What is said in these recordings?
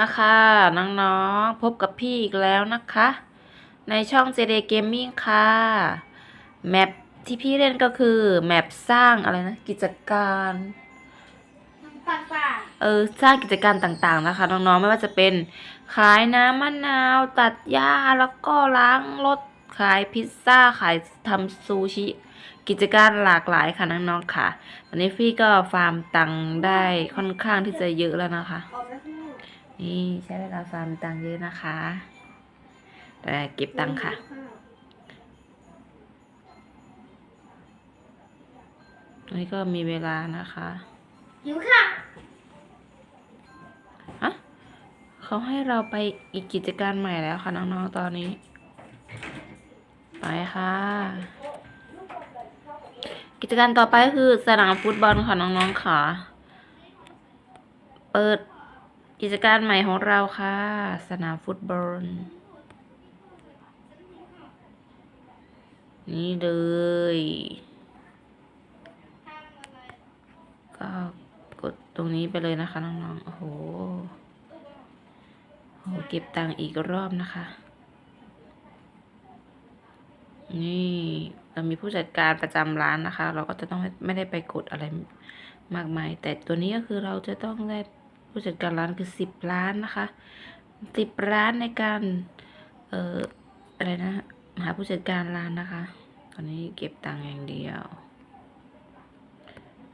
มาค่ะน้องๆพบกับพี่อีกแล้วนะคะ ในช่อง JD Gaming ค่ะ แมปที่พี่เล่นก็คือ แมปสร้างอะไรนะ กิจการต่างเออสร้างกิจการต่างๆนะคะ น้องๆไม่ว่าจะเป็นขายน้ำมะนาว ตัดหญ้าแล้วก็ล้างรถขายพิซซ่าขายทำซูชิ กิจการหลากหลายค่ะน้องๆค่ะตอนนี้พี่ก็ฟาร์มตังค์ได้ค่อนข้างที่จะเยอะแล้วนะคะ นอกนี่ใช้เวลาฟาร์มตังค์เยอะนะคะ แต่เก็บตังค์ค่ะอันนี้ก็มีเวลานะคะหิวค่ะอะเขาให้เราไปอีกกิจการใหม่แล้วค่ะน้องๆ ตอนนี้ ไปค่ะ กิจการต่อไปก็คือสนามฟุตบอลค่ะน้องๆค่ะ เปิด กิจการใหม่ของเราค่ะ สนามฟุตบอล นี่เลยก็กดตรงนี้ไปเลยนะคะน้องๆ โอ้โหโอ้โหเก็บตังค์อีกรอบนะคะ นี่เรามีผู้จัดการประจำร้านนะคะ เราก็จะต้องไม่ได้ไปกดอะไรมากมาย แต่ตัวนี้ก็คือเราจะต้องได้ ผู้จัดการร้านคือสิบล้านนะคะสิบล้านในการเอ่ออะไรนะหาผู้จัดการร้านนะคะ ตอนนี้เก็บตังค์อย่างเดียว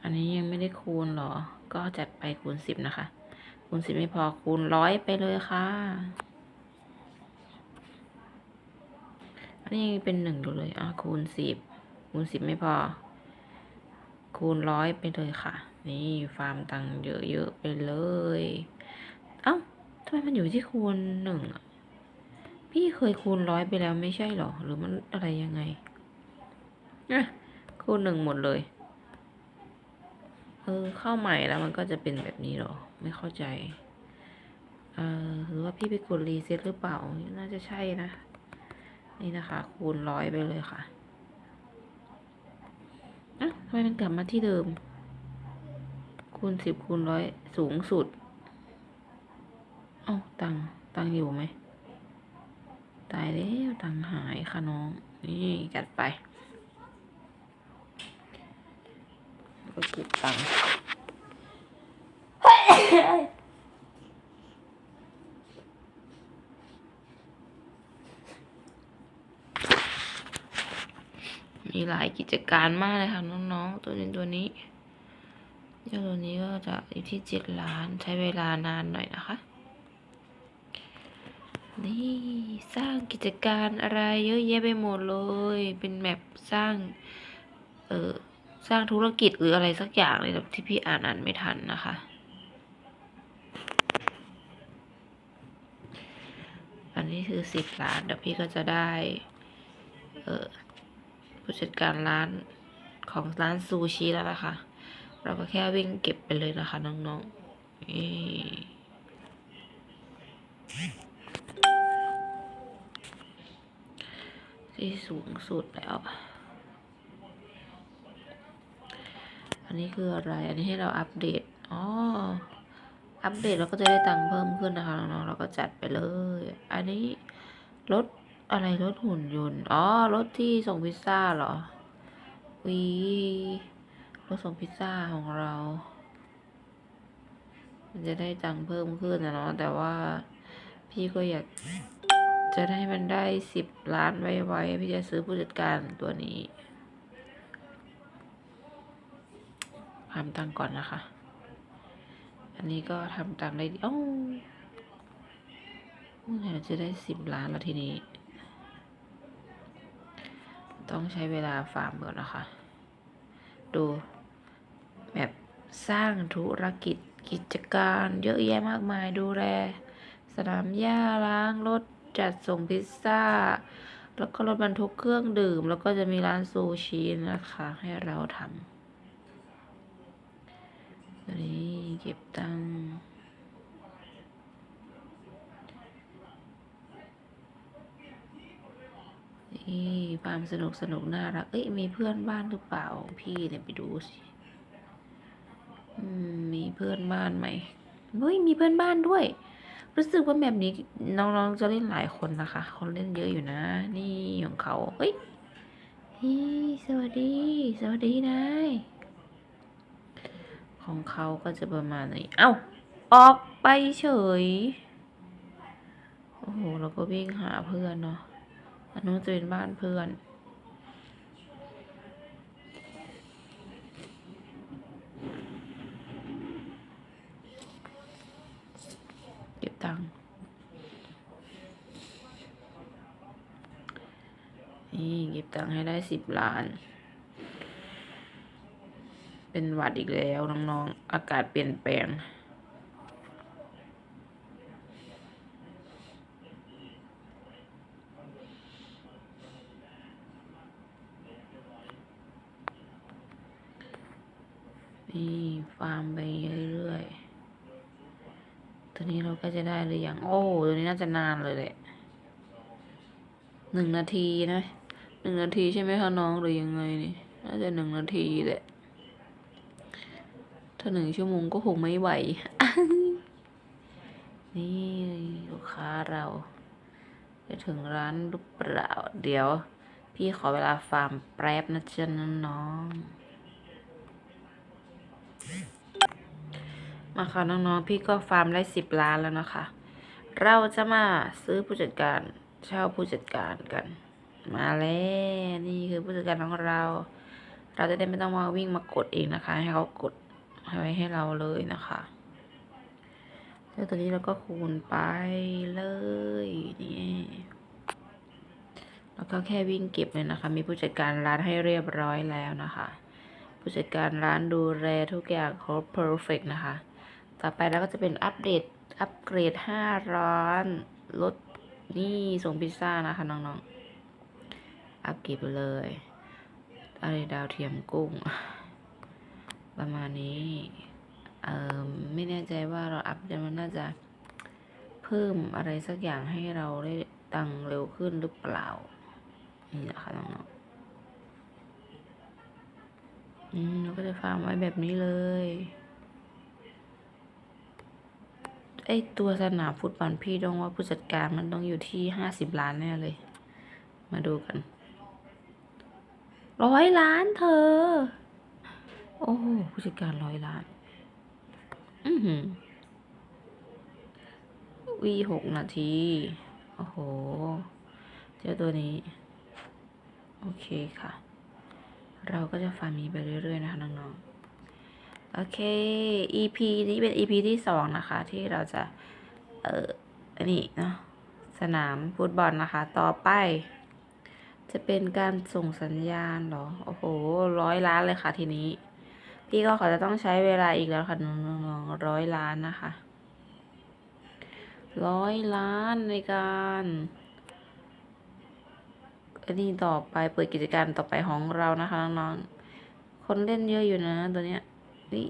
อันนี้ยังไม่ได้คูณหรอ ก็จัดไปคูณสิบนะคะ คูณสิบไม่พอคูณร้อยไปเลยค่ะ อันนี้ยังเป็นหนึ่งอยู่เลยอะคูณสิบคูณสิบไม่พอ คูณร้อยไปเลยค่ะ นี่ฟาร์มตังค์เยอะๆไปเลย เอ้าทำไมมันอยู่ที่คูณหนึ่งอะ พี่เคยคูณร้อยไปแล้วไม่ใช่หรอ หรือมันอะไรยังไงอะคูณหนึ่งหมดเลย เออ เข้าใหม่แล้วมันก็จะเป็นแบบนี้หรอ ไม่เข้าใจ เออหรือว่าพี่ไปกดรีเซ็ตหรือเปล่า น่าจะใช่นะ นี่นะคะ คูณร้อยไปเลยค่ะอะทำไมมันกลับมาที่เดิม คูณสิบคูณร้อยสูงสุด เอ้าตังตังอยู่ไหม ตายแล้วตังหายค่ะน้อง นี่จัดไป ก็เก็บตังมีหลายกิจการมากเลยค่ะน้องๆ ตัวนี้ตัวนี้ เจ้าตัวนี้ก็จะอยู่ที่เจ็ดล้านใช้เวลานานหน่อยนะคะ นี่สร้างกิจการอะไรเยอะแยะไปหมดเลย เป็นแบบสร้าง เออสร้างธุรกิจหรืออะไรสักอย่างเลยแบบที่พี่อ่านอ่านไม่ทันนะคะ อันนี้คือสิบล้านเดี๋ยวพี่ก็จะได้ เออผู้จัดการร้านของร้านซูชิแล้วนะคะ เราก็แค่วิ่งเก็บไปเลยนะคะน้องๆนี่ที่สูงสุดแล้ว อันนี้คืออะไร อันนี้ให้เราอัปเดต อ๋อ อัปเดตเราก็จะได้ตังค์เพิ่มขึ้นนะคะน้องๆ เราก็จัดไปเลย อันนี้รถอะไรรถหุ่นยนต์ อ๋อรถที่ส่งพิซซ่าเหรอวี รถส่งพิซซ่าของเรา มันจะได้ตังค์เพิ่มขึ้นนะเนาะแต่ว่าพี่ก็อยากจะได้มันได้สิบล้านไว้ๆพี่จะซื้อผู้จัดการตัวนี้ทำตังก่อนนะคะ อันนี้ก็ทำตังได้ดีอ้เมื่อไหร่เราจะได้สิบล้านแล้วทีนี้ ต้องใช้เวลาฟาร์มก่อนนะคะ ดู สร้างธุรกิจกิจการเยอะแยะมากมายดูแล สนามหญ้าล้างรถจัดส่งพิซซ่า แล้วก็รถบรรทุกเครื่องดื่ม แล้วก็จะมีร้านซูชินะคะ ให้เราทำนนี้เก็บตังค์นี่ความสนุกสนุกน่ารัก เอ้ยมีเพื่อนบ้านหรือเปล่า พี่เนี่ยไปดูสิ เพื่อนบ้านไหมเฮ้ยมีเพื่อนบ้านด้วย รู้สึกว่าแบบนี้น้องๆจะเล่นหลายคนนะคะคนเล่นเยอะอยู่นะ นี่ของเขาเฮ้ยสวัสดี สวัสดีนายของเขาก็จะประมาณนี้ เอ้า ออกไปเฉย โอ้โห เราก็วิ่งหาเพื่อนเนาะอันนู้นจะเป็นบ้านเพื่อน เก็บตังค์นี่เก็บตังค์ให้ได้สิบล้าน เป็นหวัดอีกแล้วน้องๆ อากาศเปลี่ยนแปลง นี่ฟาร์มไปเรื่อยๆ ตัวนี้เราก็จะได้หรือยัง โอ้ ตัวนี้น่าจะนานเลยแหละหนึ่งนาทีนะ หนึ่งนาทีใช่ไหมคะน้องหรือยังไงนี่น่าจะหนึ่งนาทีแหละ ถ้าหนึ่งชั่วโมงก็คงไม่ไหว นี่ลูกค้าเรา จะถึงร้านหรือเปล่า เดี๋ยว พี่ขอเวลาฟาร์มแป๊บนะจ๊ะน้องๆมาค่ะน้องๆพี่ก็ฟาร์มได้สิบล้านแล้วนะคะ เราจะมาซื้อผู้จัดการเช่าผู้จัดการกัน มาแล้วนี่คือผู้จัดการของเรา เราจะได้ไม่ต้องมาวิ่งมากดเองนะคะ ให้เขากดไว้ให้เราเลยนะคะแล้วตอนนี้เราก็คูณไปเลยนี่แล้วก็แค่วิ่งเก็บเลยนะคะ มีผู้จัดการร้านให้เรียบร้อยแล้วนะคะ ผู้จัดการร้านดูแลทุกอย่างครบเพอร์เฟกนะคะ ต่อไปแล้วก็จะเป็นอัปเดตอัปเกรดห้าร้านลดนี่ส่งพิซซ่านะคะน้องๆ อัปเกรดไปเลยอะไรดาวเทียมกุ้ง ประมาณนี้เออไม่แน่ใจว่าเราอัพจะมันน่าจะเพิ่มอะไรสักอย่างให้เราได้ตังเร็วขึ้นหรือเปล่า นี่นะค่ะน้องๆอืมเราก็จะฟาร์มไว้แบบนี้เลยไอตัวสนามฟุตบอลพี่ต้องว่าผู้จัดการมันต้องอยู่ที่ห้าสิบล้านแน่เลย มาดูกัน ร้อยล้านเธอ โอ้โหผู้จัดการร้อยล้าน อือหือวีหกนาที โอ้โห เจ้าตัวนี้ โอเคค่ะ เราก็จะฟาร์มมีไปเรื่อยๆนะคะน้องๆ โอเค EP นี้เป็น EP ที่สองนะคะ ที่เราจะ เอออันนี้เนาะ สนามฟุตบอลนะคะ ต่อไป จะเป็นการส่งสัญญาณเหรอ โอ้โห ร้อยล้านเลยค่ะทีนี้ พี่ก็ขอจะต้องใช้เวลาอีกแล้วค่ะน้องๆร้อยล้านนะคะ ร้อยล้านในการอันนี้ต่อไปเปิดกิจการต่อไปของเรานะคะน้องๆ คนเล่นเยอะอยู่นะตัวเนี้ย นี่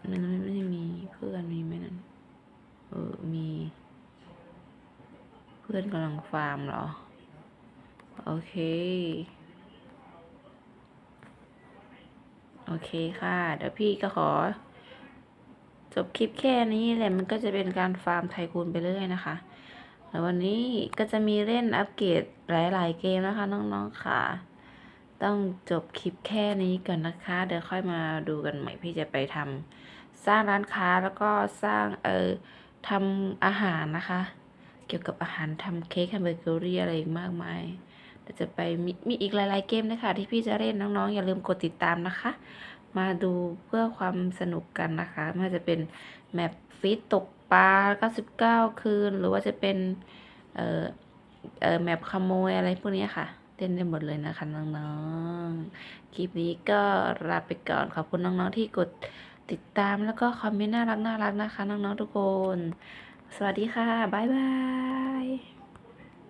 มันไม่ได้มีเพื่อนมีไหมนั่น เออ มี เพื่อนกำลังฟาร์มเหรอ โอเค โอเคค่ะ เดี๋ยวพี่ก็ขอ จบคลิปแค่นี้แหละ มันก็จะเป็นการฟาร์มไทคูนไปเรื่อยนะคะ แล้ววันนี้ก็จะมีเล่นอัปเกรดหลาย ๆ เกมนะคะน้องๆค่ะ ต้องจบคลิปแค่นี้ก่อนนะคะ เดี๋ยวค่อยมาดูกันใหม่พี่จะไปทำสร้างร้านค้าแล้วก็สร้างเอ่อทำอาหารนะคะ เกี่ยวกับอาหารทำเค้กแฮมเบอร์เกอรี่อะไรอีกมากมาย จะไปมีมีอีกหลายๆเกมนะคะ ที่พี่จะเล่นน้องๆ อย่าลืมกดติดตามนะคะ มาดูเพื่อความสนุกกันนะคะไม่ว่าจะเป็นแมปฟิตตกปลา99 คืน หรือว่าจะเป็นเอ่อเอ่อแมปขโมยอะไรพวกนี้ค่ะเต้นได้หมดเลยนะคะน้องๆ คลิปนี้ก็ลาไปก่อนขอบคุณน้องๆที่กดติดตามแล้วก็คอมเมนต์น่ารักน่ารักนะคะ น้องๆทุกคน สวัสดีค่ะ บ๊ายบาย